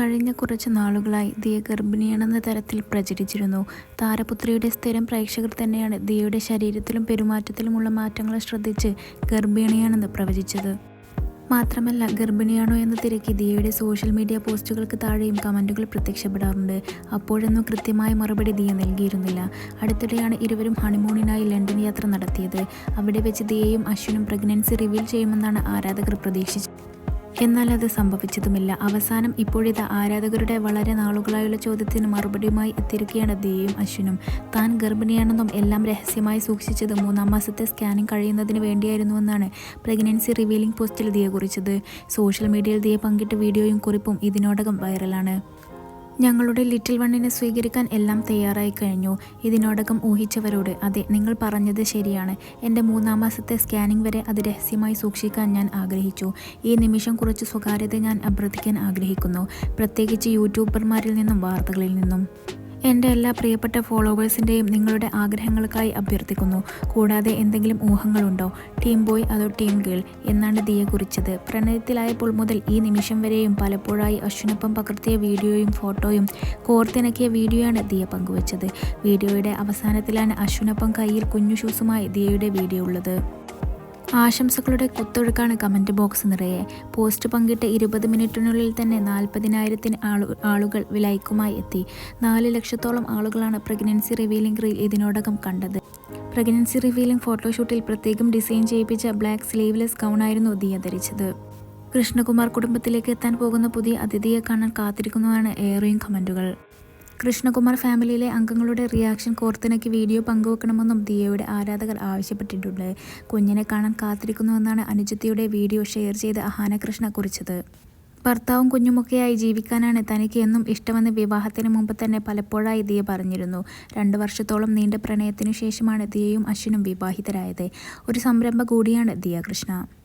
കഴിഞ്ഞ കുറച്ച് നാളുകളായി ദിയ ഗർഭിണിയാണെന്ന തരത്തിൽ പ്രചരിച്ചിരുന്നു. താരപുത്രിയുടെ സ്ഥിരം പ്രേക്ഷകർ തന്നെയാണ് ദിയയുടെ ശരീരത്തിലും പെരുമാറ്റത്തിലുമുള്ള മാറ്റങ്ങൾ ശ്രദ്ധിച്ച് ഗർഭിണിയാണെന്ന് പ്രവചിച്ചത്. മാത്രമല്ല ഗർഭിണിയാണോ എന്ന് തിരക്കി ദിയയുടെ സോഷ്യൽ മീഡിയ പോസ്റ്റുകൾക്ക് താഴെയും കമന്റുകൾ പ്രത്യക്ഷപ്പെടാറുണ്ട്. അപ്പോഴൊന്നും കൃത്യമായ മറുപടി ദിയ നൽകിയിരുന്നില്ല. അടുത്തിടെയാണ് ഇരുവരും ഹണിമൂണിനായി ലണ്ടൻ യാത്ര നടത്തിയത്. അവിടെ വെച്ച് ദിയയും അശ്വിനും പ്രഗ്നൻസി റിവീൽ ചെയ്യുമെന്നാണ് ആരാധകർ പ്രതീക്ഷിച്ചത്. എന്നാൽ അത് സംഭവിച്ചതുമില്ല. അവസാനം ഇപ്പോഴിത് ആരാധകരുടെ വളരെ നാളുകളായുള്ള ചോദ്യത്തിന് മറുപടിയുമായി എത്തിയിരിക്കുകയാണ് ദിയയും അശ്വിനും. താൻ ഗർഭിണിയാണെന്നും എല്ലാം രഹസ്യമായി സൂക്ഷിച്ചത് മൂന്നാം മാസത്തെ സ്കാനിംഗ് കഴിയുന്നതിന് വേണ്ടിയായിരുന്നുവെന്നാണ് പ്രഗ്നൻസി റിവീലിംഗ് പോസ്റ്റിൽ ദിയ കുറിച്ചത്. സോഷ്യൽ മീഡിയയിൽ ദിയ പങ്കിട്ട വീഡിയോയും കുറിപ്പും ഇതിനോടകം വൈറലാണ്. ഞങ്ങളുടെ ലിറ്റിൽ വണ്ണിനെ സ്വീകരിക്കാൻ എല്ലാം തയ്യാറായി കഴിഞ്ഞു. ഇതിനോടകം ഊഹിച്ചവരോട് അതെ നിങ്ങൾ പറഞ്ഞത് ശരിയാണ്. എന്റെ മൂന്നാം മാസത്തെ സ്കാനിംഗ് വരെ അത് രഹസ്യമായി സൂക്ഷിക്കാൻ ഞാൻ ആഗ്രഹിച്ചു. ഈ നിമിഷം കുറച്ച് സ്വകാര്യത ഞാൻ അഭ്യർത്ഥിക്കാൻ ആഗ്രഹിക്കുന്നു. പ്രത്യേകിച്ച് യൂട്യൂബർമാരിൽ നിന്നും വാർത്തകളിൽ നിന്നും. എന്റെ എല്ലാ പ്രിയപ്പെട്ട ഫോളോവേഴ്സിന്റെയും നിങ്ങളുടെ ആഗ്രഹങ്ങൾക്കായി അഭ്യർത്ഥിക്കുന്നു. കൂടാതെ എന്തെങ്കിലും ഊഹങ്ങളുണ്ടോ? ടീം ബോയ് അതോ ടീം ഗേൾ? എന്നാണ് ദിയെ കുറിച്ചത്. പ്രണയത്തിലായപ്പോൾ മുതൽ ഈ നിമിഷം വരെയും പലപ്പോഴായി അശ്വിനൊപ്പം പകർത്തിയ വീഡിയോയും ഫോട്ടോയും കോർത്തിണക്കിയ വീഡിയോയാണ് ദിയ പങ്കുവച്ചത്. വീഡിയോയുടെ അവസാനത്തിലാണ് അശ്വിനൊപ്പം കയ്യിൽ കുഞ്ഞു ഷൂസുമായി ദിയയുടെ വീഡിയോ ഉള്ളത്. ആശംസകളുടെ കുത്തൊഴുക്കാണ് കമന്റ് ബോക്സ് നിറയെ. പോസ്റ്റ് പങ്കിട്ട് ഇരുപത് മിനിറ്റിനുള്ളിൽ തന്നെ നാൽപ്പതിനായിരത്തിന് ആളു ആളുകൾ വിലയ്ക്കുമായി എത്തി. നാല് ലക്ഷത്തോളം ആളുകളാണ് പ്രഗ്നൻസി റിവീലിംഗ് റീൽ ഇതിനോടകം കണ്ടത്. പ്രഗ്നൻസി റിവീലിംഗ് ഫോട്ടോഷൂട്ടിൽ പ്രത്യേകം ഡിസൈൻ ചെയ്യിപ്പിച്ച ബ്ലാക്ക് സ്ലീവ്ലെസ് ഗൗണായിരുന്നു ദിയ ധരിച്ചത് കൃഷ്ണകുമാർ കുടുംബത്തിലേക്ക് എത്താൻ പോകുന്ന പുതിയ അതിഥിയെ കാണാൻ കാത്തിരിക്കുന്നതാണ് ഏറെയും കമന്റുകൾ കൃഷ്ണകുമാർ ഫാമിലിയിലെ അംഗങ്ങളുടെ റിയാക്ഷൻ കോർത്തിണക്കി വീഡിയോ പങ്കുവെക്കണമെന്നും ദിയയുടെ ആരാധകർ ആവശ്യപ്പെട്ടിട്ടുണ്ട്. കുഞ്ഞിനെ കാണാൻ കാത്തിരിക്കുന്നുവെന്നാണ് അനുജത്തിയുടെ വീഡിയോ ഷെയർ ചെയ്ത് അഹാന കൃഷ്ണ കുറിച്ചത്. ഭർത്താവും കുഞ്ഞുമൊക്കെയായി ജീവിക്കാനാണ് തനിക്ക് എന്നും ഇഷ്ടമെന്ന് വിവാഹത്തിന് മുമ്പ് തന്നെ പലപ്പോഴായി ദിയ പറഞ്ഞിരുന്നു. രണ്ട് വർഷത്തോളം നീണ്ട പ്രണയത്തിനു ശേഷമാണ് ദിയയും അശ്വിനും വിവാഹിതരായത്. ഒരു സംരംഭം കൂടിയാണ് ദിയ കൃഷ്ണ